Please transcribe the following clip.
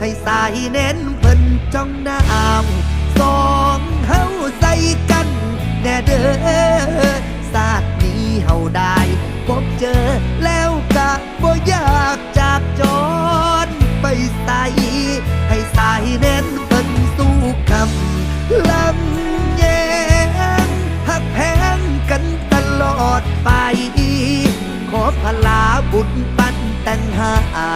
ให้สายเน้นเพิ่นจ้องน้ำสองเฮาใส่กัน แน่เด้อศาสตร์นี้เฮาได้พบเจอแล้วกะบ่อยากจากจรไปใส่ให้สายเน้นเพิ่นสู้คำลำแยงหักแพงกันตลอดไป ขอพลาบุญปันแต่งหา